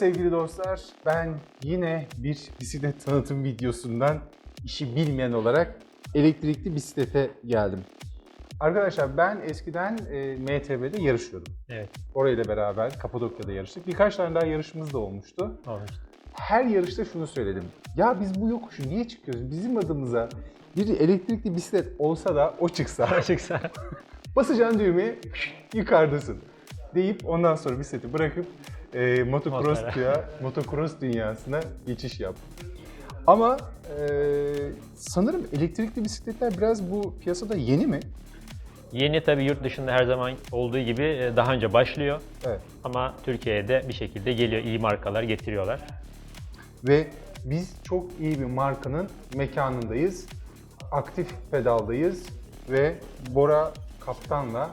Sevgili dostlar. Ben yine bir bisiklet tanıtım videosundan işi bilmeyen olarak elektrikli bisiklete geldim. Arkadaşlar ben eskiden e, MTB'de yarışıyordum. Evet. Orayla beraber Kapadokya'da yarıştık. Birkaç tane daha yarışımız da olmuştu. Olmuş. Her yarışta şunu söyledim. Ya biz bu yokuşu niye çıkıyoruz? Bizim adımıza bir elektrikli bisiklet olsa da o çıksa Çıksa. basacağın düğmeye yukarıdasın deyip ondan sonra bisikleti bırakıp e, motocross, dünya, motocross dünyasına geçiş yap. Ama e, sanırım elektrikli bisikletler biraz bu piyasada yeni mi? Yeni tabii yurt dışında her zaman olduğu gibi e, daha önce başlıyor. Evet. Ama Türkiye'ye de bir şekilde geliyor. iyi markalar getiriyorlar. Ve biz çok iyi bir markanın mekanındayız. Aktif pedaldayız ve Bora Kaptan'la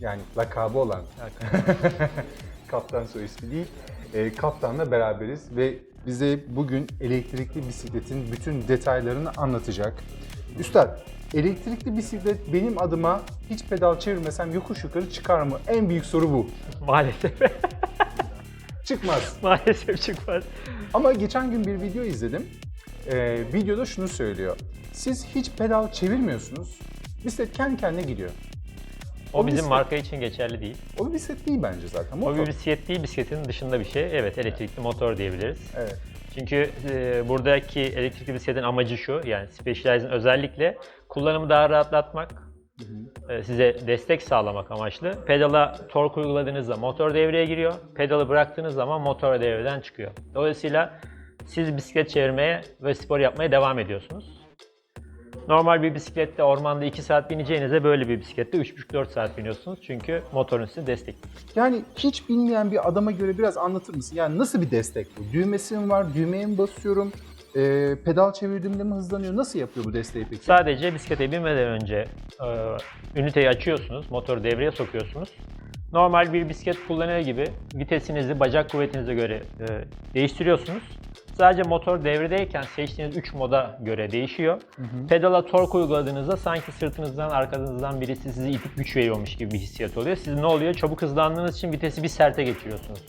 yani lakabı olan Kaptan soy ismi değil. E, Kaptan'la beraberiz ve bize bugün elektrikli bisikletin bütün detaylarını anlatacak. Üstad, elektrikli bisiklet benim adıma hiç pedal çevirmesem yokuş yukarı çıkar mı? En büyük soru bu. Maalesef. Çıkmaz. Maalesef çıkmaz. Ama geçen gün bir video izledim. Ee, videoda şunu söylüyor. Siz hiç pedal çevirmiyorsunuz. Bisiklet kendi kendine gidiyor. O, O bizim bisiklet- marka için geçerli değil. O bir bisiklet değil bence zaten. O Motor. bir bisiklet değil, bisikletin dışında bir şey. Evet, elektrikli motor diyebiliriz. Evet. Çünkü e, buradaki elektrikli bisikletin amacı şu, yani Specialized'in özellikle kullanımı daha rahatlatmak, e, size destek sağlamak amaçlı. Pedala tork uyguladığınızda motor devreye giriyor, pedalı bıraktığınız zaman motor devreden çıkıyor. Dolayısıyla siz bisiklet çevirmeye ve spor yapmaya devam ediyorsunuz. Normal bir bisiklette ormanda 2 saat bineceğinize böyle bir bisiklette 3,5-4 saat biniyorsunuz. Çünkü motorun size destek. Yani hiç bilmeyen bir adama göre biraz anlatır mısın? Yani nasıl bir destek bu? Düğmesi mi var? Düğmeye mi basıyorum? Ee, pedal çevirdiğimde mi hızlanıyor? Nasıl yapıyor bu desteği peki? Sadece bisiklete binmeden önce e, üniteyi açıyorsunuz, motoru devreye sokuyorsunuz. Normal bir bisiklet kullanıyor gibi vitesinizi bacak kuvvetinize göre e, değiştiriyorsunuz. Sadece motor devredeyken seçtiğiniz 3 moda göre değişiyor. Pedala tork uyguladığınızda sanki sırtınızdan, arkanızdan birisi sizi itip güç veriyormuş gibi bir hissiyat oluyor. Siz ne oluyor? Çabuk hızlandığınız için vitesi bir serte geçiriyorsunuz.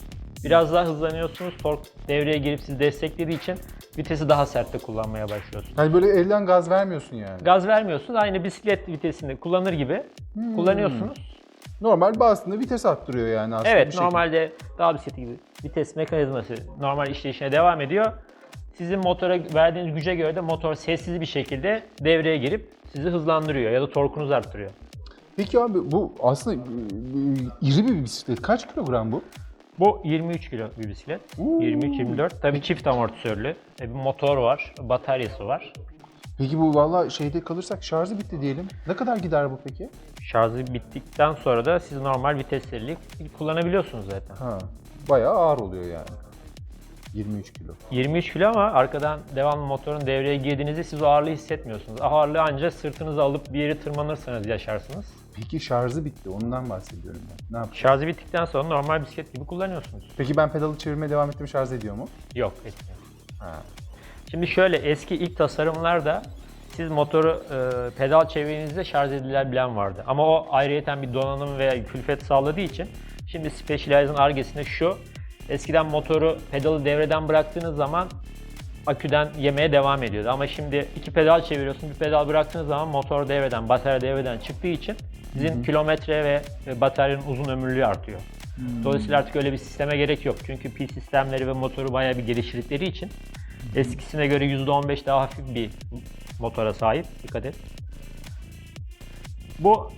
Biraz daha hızlanıyorsunuz, tork devreye girip sizi desteklediği için vitesi daha sertte kullanmaya başlıyorsunuz. Yani böyle elden gaz vermiyorsun yani. Gaz vermiyorsunuz. Aynı bisiklet vitesini kullanır gibi kullanıyorsunuz. Normal bastığında vites arttırıyor yani aslında Evet, normalde dağ bisikleti gibi vites mekanizması normal işleyişine devam ediyor. Sizin motora verdiğiniz güce göre de motor sessiz bir şekilde devreye girip sizi hızlandırıyor ya da torkunuzu arttırıyor. Peki abi bu aslında e, iri bir bisiklet. Kaç kilogram bu? Bu 23 kilo bir bisiklet. Oo. 23-24. Tabii çift amortisörlü. E, Bir motor var, bataryası var. Peki bu valla şeyde kalırsak şarjı bitti diyelim. Ne kadar gider bu peki? Şarjı bittikten sonra da siz normal vitesleri kullanabiliyorsunuz zaten. Ha, bayağı ağır oluyor yani. 23 kilo. 23 kilo ama arkadan devamlı motorun devreye girdiğinizde siz o ağırlığı hissetmiyorsunuz. Ağırlığı ancak sırtınıza alıp bir yere tırmanırsanız yaşarsınız. Peki şarjı bitti. Ondan bahsediyorum ben. Ne yapayım? Şarjı bittikten sonra normal bisiklet gibi kullanıyorsunuz. Peki ben pedalı çevirmeye devam ettim şarj ediyor mu? Yok etmiyor. Ha. Şimdi şöyle eski ilk tasarımlarda siz motoru e, pedal çevirdiğinizde şarj edilebilen vardı. Ama o ayrıyeten bir donanım veya külfet sağladığı için şimdi Specialized'ın argesinde şu eskiden motoru pedalı devreden bıraktığınız zaman aküden yemeye devam ediyordu. Ama şimdi iki pedal çeviriyorsun, bir pedal bıraktığınız zaman motor devreden, batarya devreden çıktığı için sizin kilometre ve bataryanın uzun ömürlüğü artıyor. Dolayısıyla artık öyle bir sisteme gerek yok. Çünkü pil sistemleri ve motoru bayağı bir geliştirdikleri için eskisine göre %15 daha hafif bir motora sahip. Dikkat et. Bu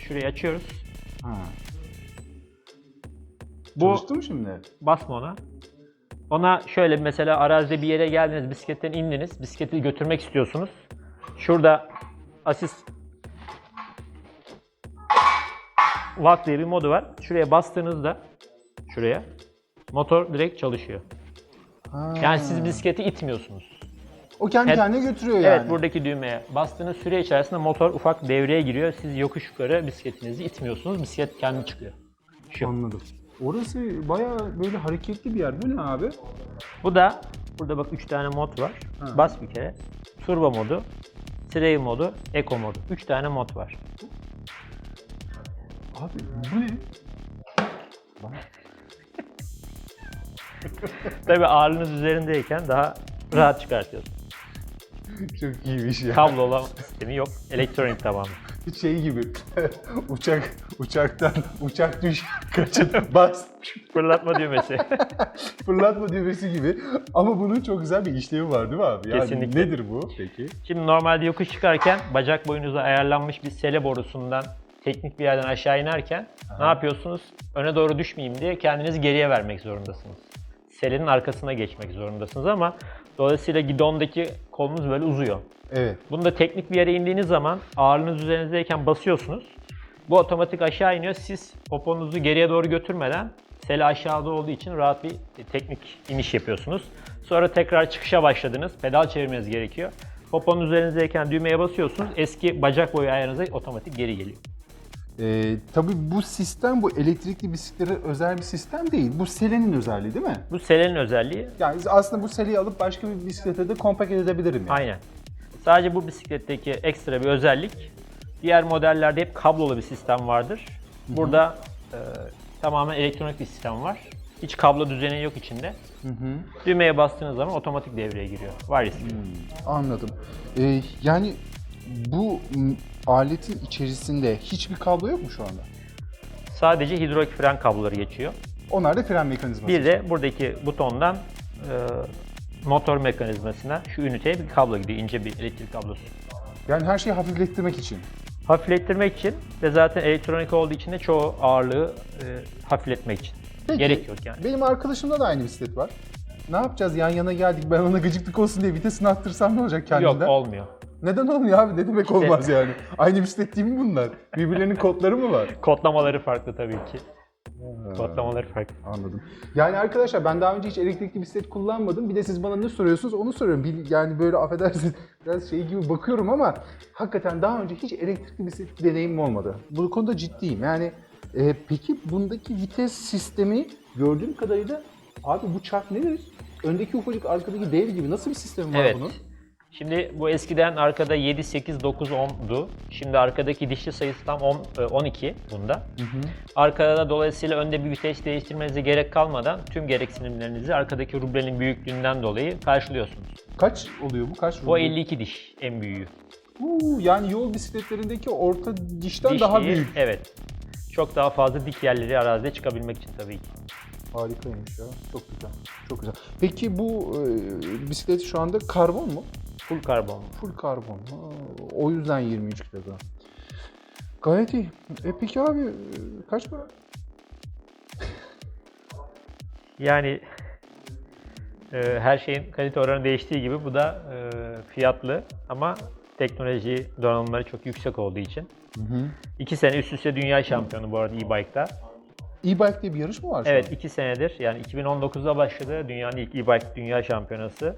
şurayı açıyoruz. Ha. Bu Çalıştı mı şimdi? basma ona. Ona şöyle mesela arazide bir yere geldiniz, bisikletten indiniz, bisikleti götürmek istiyorsunuz. Şurada asist Watt diye bir modu var. Şuraya bastığınızda şuraya motor direkt çalışıyor. Ha. Yani siz bisikleti itmiyorsunuz. O kendi kendine götürüyor yani. Evet buradaki düğmeye bastığınız süre içerisinde motor ufak devreye giriyor. Siz yokuş yukarı bisikletinizi itmiyorsunuz. Bisiklet kendi çıkıyor. Şu. Anladım. Orası bayağı böyle hareketli bir yer. Bu ne abi? Bu da burada bak 3 tane mod var. Ha. Bas bir kere. Turbo modu, Trail modu, Eco modu. 3 tane mod var. Abi bu ne? Tabii ağırlığınız üzerindeyken daha rahat çıkartıyorsunuz. Çok iyiymiş ya. Kablo olan sistemi yok. Elektronik tamamen. Şey gibi uçak uçaktan uçak düş kaçın bas Fırlatma düğmesi. fırlatma düğmesi gibi ama bunun çok güzel bir işlevi var değil mi abi? Yani Kesinlikle. nedir bu peki? Şimdi normalde yokuş çıkarken bacak boyunuza ayarlanmış bir sele borusundan teknik bir yerden aşağı inerken ne yapıyorsunuz? Öne doğru düşmeyeyim diye kendinizi geriye vermek zorundasınız. Selenin arkasına geçmek zorundasınız ama dolayısıyla gidondaki kolunuz böyle uzuyor. Evet. Bunu da teknik bir yere indiğiniz zaman ağırlığınız üzerinizdeyken basıyorsunuz. Bu otomatik aşağı iniyor. Siz poponuzu geriye doğru götürmeden sele aşağıda olduğu için rahat bir teknik iniş yapıyorsunuz. Sonra tekrar çıkışa başladınız. Pedal çevirmeniz gerekiyor. Poponun üzerinizdeyken düğmeye basıyorsunuz. Eski bacak boyu ayarınıza otomatik geri geliyor. Ee, tabii bu sistem bu elektrikli bisikletlere özel bir sistem değil. Bu selenin özelliği değil mi? Bu selenin özelliği. Yani aslında bu seleyi alıp başka bir bisiklete de kompakt edebilirim yani. Aynen. Sadece bu bisikletteki ekstra bir özellik. Diğer modellerde hep kablolu bir sistem vardır. Burada e, tamamen elektronik bir sistem var. Hiç kablo düzeni yok içinde. Düğmeye bastığınız zaman otomatik devreye giriyor. Wireless gibi. Anladım. Ee, yani bu aletin içerisinde hiçbir kablo yok mu şu anda? Sadece hidrolik fren kabloları geçiyor. Onlar da fren mekanizması. Bir de buradaki butondan e, motor mekanizmasına şu üniteye bir kablo gidiyor. ince bir elektrik kablosu. Yani her şeyi hafiflettirmek için. Hafiflettirmek için ve zaten elektronik olduğu için de çoğu ağırlığı e, hafifletmek için. Peki, Gerek yok yani. Benim arkadaşımda da aynı bisiklet var. Ne yapacağız? Yan yana geldik. Ben ona gıcıklık olsun diye vitesini arttırsam ne olacak kendimden? Yok olmuyor. Neden olmuyor abi? Ne demek olmaz yani? Aynı bisiklet değil mi bunlar? Birbirlerinin kodları mı var? Kodlamaları farklı tabii ki. Kodlamaları farklı. Anladım. Yani arkadaşlar ben daha önce hiç elektrikli bisiklet kullanmadım. Bir de siz bana ne soruyorsunuz onu soruyorum. Bir, yani böyle affedersiniz biraz şey gibi bakıyorum ama hakikaten daha önce hiç elektrikli bisiklet deneyimim olmadı. Bu konuda ciddiyim. Yani e, peki bundaki vites sistemi gördüğüm kadarıyla abi bu çark nedir? Öndeki ufacık arkadaki dev gibi nasıl bir sistemi var Evet. bunun? Şimdi bu eskiden arkada 7, 8, 9, 10'du. Şimdi arkadaki dişli sayısı tam 10, e, 12 bunda. Arkada da dolayısıyla önde bir vites değiştirmenize gerek kalmadan tüm gereksinimlerinizi arkadaki rublenin büyüklüğünden dolayı karşılıyorsunuz. Kaç oluyor bu? Kaç Bu ruble? 52 diş en büyüğü. Uuu, yani yol bisikletlerindeki orta dişten daha Dişliği, büyük. Evet. Çok daha fazla dik yerleri arazide çıkabilmek için tabii ki. Harikaymış ya. Çok güzel. Çok güzel. Peki bu e, bisiklet şu anda karbon mu? Full karbon. Full karbon. Ha, o yüzden 23 kilogram. Gayet iyi. E peki abi kaç para? Yani e, her şeyin kalite oranı değiştiği gibi bu da e, fiyatlı ama teknoloji donanımları çok yüksek olduğu için. İki sene üst üste dünya şampiyonu bu arada e-bike'da. E-bike diye bir yarış mı var şu Evet an? iki senedir yani 2019'da başladı dünyanın ilk e-bike dünya şampiyonası.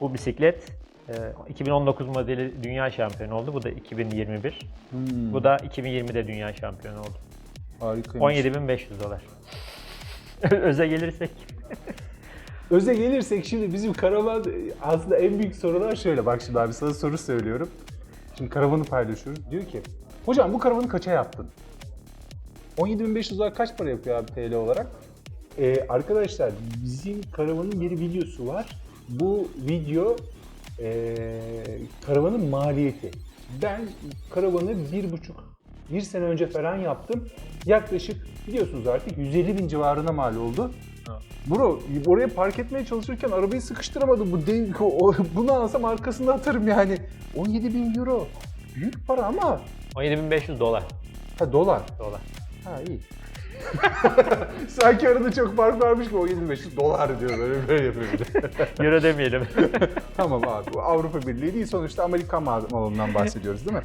Bu bisiklet 2019 modeli dünya şampiyonu oldu. Bu da 2021. Hmm, Bu da 2020'de dünya şampiyonu oldu. harikaymış. 17.500 dolar. Öze gelirsek. Öze gelirsek şimdi bizim karavan aslında en büyük sorular şöyle. Bak şimdi abi sana soru söylüyorum. Şimdi karavanı paylaşıyoruz. Diyor ki hocam bu karavanı kaça yaptın? 17.500 dolar kaç para yapıyor abi TL olarak? Ee, arkadaşlar bizim karavanın bir videosu var. Bu video ee, karavanın maliyeti. Ben karavanı bir buçuk, bir sene önce falan yaptım. Yaklaşık biliyorsunuz artık 150 bin civarına mal oldu. Bro oraya park etmeye çalışırken arabayı sıkıştıramadım. Bu o- bunu alsam arkasında atarım yani. 17 bin euro. Büyük para ama 17.500 dolar. ha dolar. dolar. Ha iyi. Sanki arada çok fark varmış ki 17 500 dolar diyor böyle böyle yapıyor bir de. Euro demeyelim. tamam abi Avrupa Birliği değil sonuçta Amerikan mal- malından bahsediyoruz değil mi?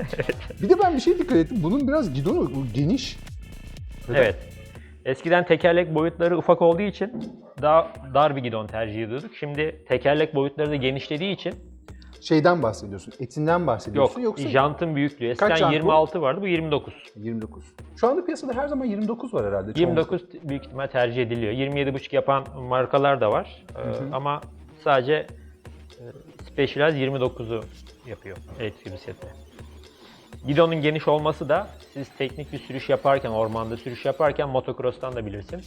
Bir de ben bir şey dikkat ettim. Bunun biraz gidonu geniş. evet. Eskiden tekerlek boyutları ufak olduğu için daha dar bir gidon tercih ediyorduk. Şimdi tekerlek boyutları da genişlediği için Şeyden bahsediyorsun. Etinden yok. bahsediyorsun yoksa Jantın büyüklüğü. Kaç Eskiden jant bu? 26 vardı bu 29. 29. Şu anda piyasada her zaman 29 var herhalde. çoğunlukla. 29 büyük ihtimal tercih ediliyor. 27,5 yapan markalar da var. Ee, ama sadece e, Specialized 29'u yapıyor elektrikli bisiklette. Gidonun geniş olması da siz teknik bir sürüş yaparken, ormanda sürüş yaparken motocross'tan da bilirsin.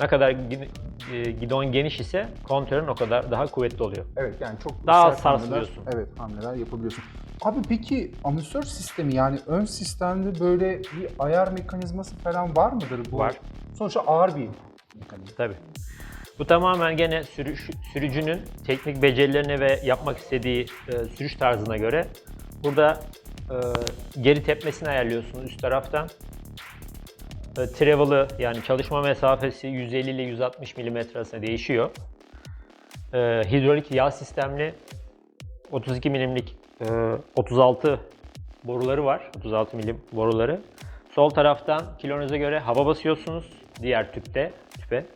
Ne kadar e, gidon geniş ise kontörün o kadar daha kuvvetli oluyor. Evet yani çok Daha sarsılıyorsun. hamleler- Evet hamleler yapabiliyorsun. Abi peki amatör sistemi yani ön sistemde böyle bir ayar mekanizması falan var mıdır? Bu Var. Sonuçta ağır bir mekanizma. Tabii. Bu tamamen gene sürüş, sürücünün teknik becerilerine ve yapmak istediği e, sürüş tarzına göre burada geri tepmesini ayarlıyorsunuz üst taraftan. E, travel'ı yani çalışma mesafesi 150 ile 160 mm arasında değişiyor. E, hidrolik yağ sistemli 32 milimlik e, 36 boruları var. 36 milim boruları. Sol taraftan kilonuza göre hava basıyorsunuz diğer tüpte, tüpe.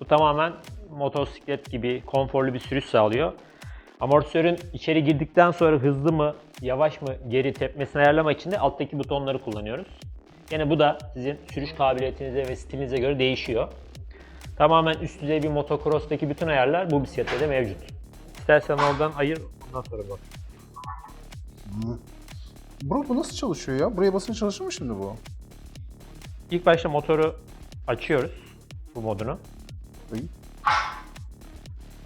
Bu tamamen motosiklet gibi konforlu bir sürüş sağlıyor. Amortisörün içeri girdikten sonra hızlı mı, yavaş mı geri tepmesini ayarlamak için de alttaki butonları kullanıyoruz. Yine bu da sizin sürüş kabiliyetinize ve stilinize göre değişiyor. Tamamen üst düzey bir motocross'taki bütün ayarlar bu bisiklette de mevcut. İstersen oradan ayır, ondan sonra bak. Bro bu nasıl çalışıyor ya? Buraya basınca çalışır mı şimdi bu? İlk başta motoru açıyoruz, bu modunu.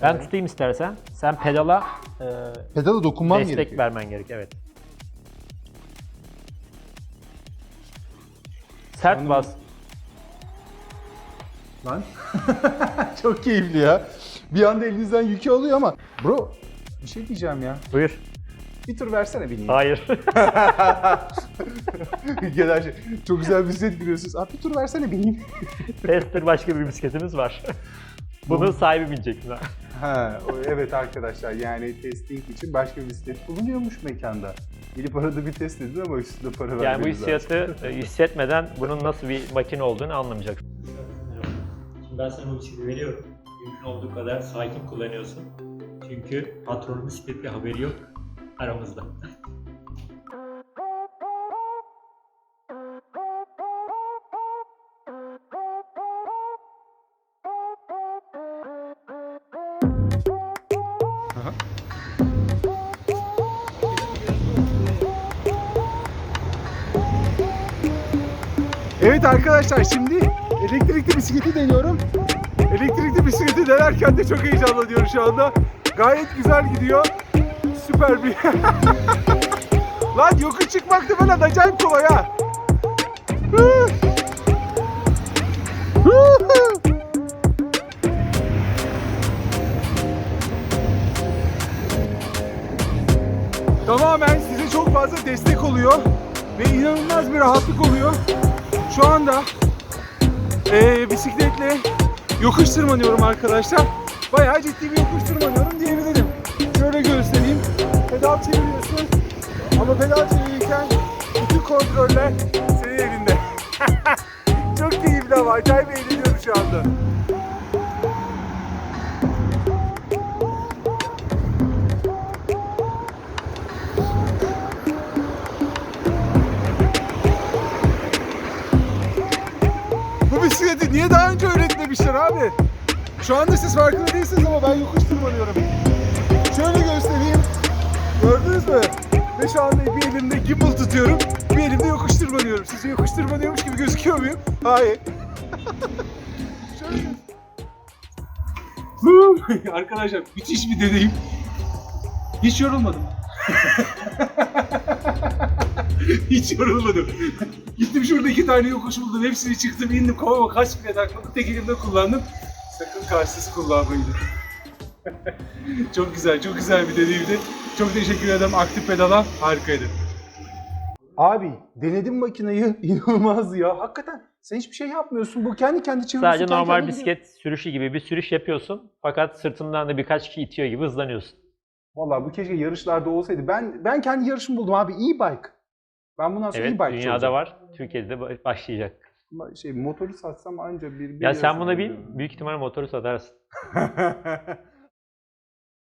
Ben tutayım istersen. Sen pedala e, Pedala dokunmam destek gerekiyor. vermen gerek. Evet. Sert Onu- bas. Lan. Çok keyifli ya. Bir anda elinizden yükü alıyor ama. Bro bir şey diyeceğim ya. Buyur. Bir tur versene bineyim. Hayır. Genel şey. Çok güzel bir bisiklet giriyorsunuz. Abi bir tur versene bineyim. Tester başka bir bisikletimiz var. Bunun sahibi binecek. Ha, evet arkadaşlar yani testing için başka bir bisiklet bulunuyormuş mekanda. Gelip arada bir test edin ama üstüne para Yani bu vermeniz hissiyatı e, hissetmeden bunun nasıl bir makine olduğunu anlamayacaksın. Şimdi ben sana bu bisikleti veriyorum. Mümkün olduğu kadar sakin kullanıyorsun. Çünkü patronun bisikletle haberi yok aramızda. Evet arkadaşlar şimdi elektrikli bisikleti deniyorum. Elektrikli bisikleti denerken de çok heyecanlanıyorum şu anda. Gayet güzel gidiyor. Süper bir... Lan yokuş çıkmak da falan acayip kolay ha. Çok fazla destek oluyor ve inanılmaz bir rahatlık oluyor. Şu anda eee, bisikletle yokuş tırmanıyorum arkadaşlar. Bayağı ciddi bir yokuş tırmanıyorum diyebilirim. Şöyle göstereyim. Pedal çeviriyorsun. Ama pedal çevirirken bütün kontroller senin elinde. Çok keyifli ama acayip eğleniyorum şu anda. Bisikleti niye daha önce öğretmemişler abi? Şu anda siz farkında değilsiniz ama ben yokuş tırmanıyorum. Şöyle göstereyim. Gördünüz mü? Ve şu anda bir elimde gimbal tutuyorum. Bir elimde yokuş tırmanıyorum. Sizce yokuş tırmanıyormuş gibi gözüküyor muyum? Hayır. Şöyle. Arkadaşlar müthiş bir deneyim. Hiç yorulmadım. Hiç yorulmadım. Gittim şurada iki tane yokuş buldum. Hepsini çıktım indim kovama kaç bile takmadım. Tek elimde kullandım. Sakın karşısız kullanmayın. çok güzel, çok güzel bir deneyimdi. Çok teşekkür ederim aktif pedala. Harikaydı. Abi denedim makineyi inanılmaz ya. Hakikaten sen hiçbir şey yapmıyorsun. Bu kendi kendi çeviriyorsun. Sadece kendi normal gidiyor. bisiklet sürüşü gibi bir sürüş yapıyorsun. Fakat sırtından da birkaç kişi itiyor gibi hızlanıyorsun. Vallahi bu keşke yarışlarda olsaydı. Ben ben kendi yarışımı buldum abi. e-bike. Ben bundan sonra Evet, e-bike dünyada çalacağım. var. Türkiye'de de başlayacak. Şey motoru satsam anca bir, bir Ya sen buna bin, büyük ihtimalle motoru satarsın.